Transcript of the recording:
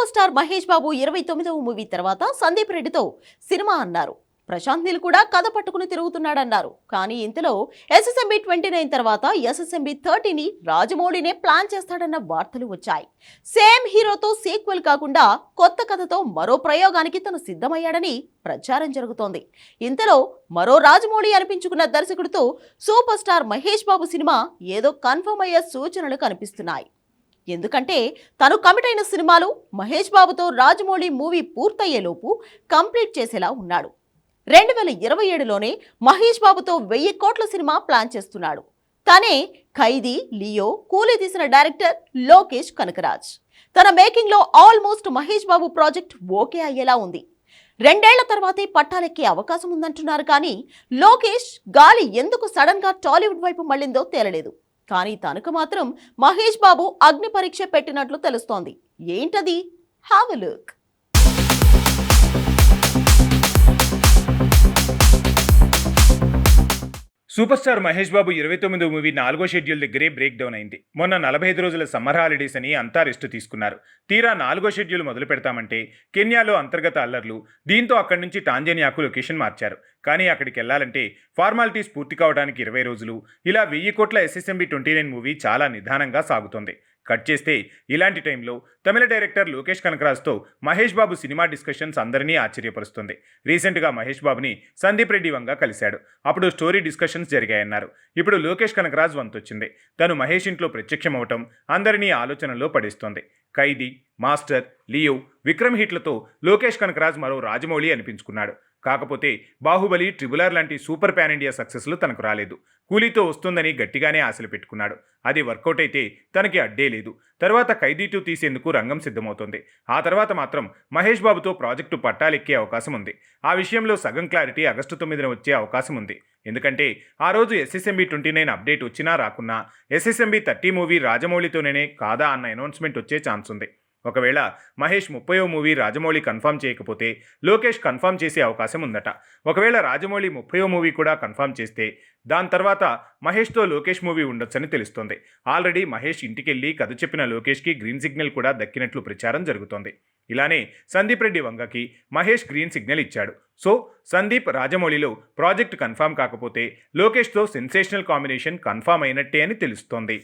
Super star Mahesh Babu ఇరవై తొమ్మిదవ movie తర్వాత సందీప్ రెడ్డితో సినిమా అన్నారు. ప్రశాంత్ నీల్ కూడా కథ పట్టుకుని తిరుగుతున్నాడన్నారు. కానీ ఇంతలో ఎస్ఎస్ఎంబి ట్వంటీ నైన్ తర్వాత ఎస్ఎస్ఎంబి థర్టీని రాజమౌళినే ప్లాన్ చేస్తాడన్న వార్తలు వచ్చాయి. సేమ్ హీరోతో సీక్వెల్ కాకుండా కొత్త కథతో మరో ప్రయోగానికి తను సిద్ధమయ్యాడని ప్రచారం జరుగుతోంది. ఇంతలో మరో రాజమౌళి అనిపించుకున్న దర్శకుడితో super star Mahesh Babu cinema ఏదో కన్ఫర్మ్ అయ్యే సూచనలు కనిపిస్తున్నాయి. ఎందుకంటే తను కమిట్ అయిన సినిమాలు మహేష్ బాబుతో రాజమౌళి మూవీ పూర్తయ్యేలోపు కంప్లీట్ చేసేలా ఉన్నాడు. రెండు వేల ఇరవై ఏడులోనే మహేష్ బాబుతో వెయ్యి కోట్ల సినిమా ప్లాన్ చేస్తున్నాడు. తనే ఖైదీ లియో కూలీ తీసిన డైరెక్టర్ లోకేష్ కనకరాజ్. తన మేకింగ్లో almost Mahesh Babu project okay అయ్యేలా ఉంది. రెండేళ్ళ తర్వాతే పట్టాలెక్కే అవకాశం ఉందంటున్నారు కానీ లోకేష్ గాలి ఎందుకు సడన్గా టాలీవుడ్ వైపు మళ్ళిందో తేలలేదు. కానీ తనకు మాత్రం మహేష్ బాబు అగ్ని పరీక్ష పెట్టినట్లు తెలుస్తోంది. ఏంటది? Have look. Super star Mahesh Babu ఇరవై తొమ్మిదో మూవీ నాలుగో షెడ్యూల్ దగ్గరే బ్రేక్ డౌన్ అయింది. మొన్న నలభై ఐదు రోజుల సమ్మర్ హాలిడేస్ అని అంతా రెస్ట్ తీసుకున్నారు. తీరా నాలుగో షెడ్యూల్ మొదలు పెడతామంటే కెన్యాలో అంతర్గత అల్లర్లు దీంతో అక్కడి నుంచి టాంజానియాకు లొకేషన్ మార్చారు. కానీ అక్కడికి వెళ్ళాలంటే ఫార్మాలిటీస్ పూర్తి కావడానికి ఇరవై రోజులు ఇలా వెయ్యి కోట్ల ఎస్ఎస్ఎంబి ట్వంటీ నైన్ మూవీ చాలా నిదానంగా సాగుతోంది. కట్ చేస్తే ఇలాంటి టైంలో తమిళ డైరెక్టర్ లోకేష్ కనకరాజ్తో మహేష్ బాబు సినిమా డిస్కషన్స్ అందరినీ ఆశ్చర్యపరుస్తుంది. రీసెంట్గా మహేష్ బాబుని సందీప్ రెడ్డి వంగ కలిశాడు. అప్పుడు స్టోరీ డిస్కషన్స్ జరిగాయన్నారు. ఇప్పుడు లోకేష్ కనకరాజ్ వంతొచ్చింది. తను మహేష్ ఇంట్లో ప్రత్యక్షమవటం అందరినీ ఆలోచనలో పడేస్తోంది. ఖైదీ మాస్టర్ లియో విక్రమ్ హిట్లతో లోకేష్ కనకరాజ్ మరో రాజమౌళి అనిపించుకున్నాడు. కాకపోతే బాహుబలి ట్రిబులర్ లాంటి సూపర్ ప్యాన్ ఇండియా సక్సెస్లు తనకు రాలేదు. కూలీతో వస్తుందని గట్టిగానే ఆశలు పెట్టుకున్నాడు. అది వర్కౌట్ అయితే తనకి అడ్డే లేదు. తర్వాత ఖైదీ టూ తీసేందుకు రంగం సిద్ధమవుతోంది. ఆ తర్వాత మాత్రం మహేష్ బాబుతో ప్రాజెక్టు పట్టాలెక్కే అవకాశం ఉంది. ఆ విషయంలో సగం క్లారిటీ ఆగస్టు తొమ్మిదిన వచ్చే అవకాశం ఉంది. ఎందుకంటే ఆ రోజు ఎస్ఎస్ఎంబి ట్వంటీ నైన్ అప్డేట్ వచ్చినా రాకున్నా ఎస్ఎస్ఎంబి థర్టీ మూవీ రాజమౌళితోనే కాదా అన్న అనౌన్స్మెంట్ వచ్చే ఛాన్స్ ఉంది. ఒకవేళ మహేష్ ముప్పయో మూవీ రాజమౌళి కన్ఫర్మ్ చేయకపోతే లోకేష్ కన్ఫర్మ్ చేసే అవకాశం ఉందట. ఒకవేళ రాజమౌళి ముప్పయో మూవీ కూడా కన్ఫర్మ్ చేస్తే దాని తర్వాత మహేష్తో లోకేష్ మూవీ ఉండొచ్చని తెలుస్తోంది. ఆల్రెడీ మహేష్ ఇంటికెళ్ళి కథ చెప్పిన లోకేష్కి గ్రీన్ సిగ్నల్ కూడా దక్కినట్లు ప్రచారం జరుగుతోంది. ఇలానే సందీప్ రెడ్డి వంగకి మహేష్ గ్రీన్ సిగ్నల్ ఇచ్చాడు. సో సందీప్ రాజమౌళిలో ప్రాజెక్ట్ కన్ఫామ్ కాకపోతే లోకేష్తో సెన్సేషనల్ కాంబినేషన్ కన్ఫామ్ అయినట్టే అని తెలుస్తోంది.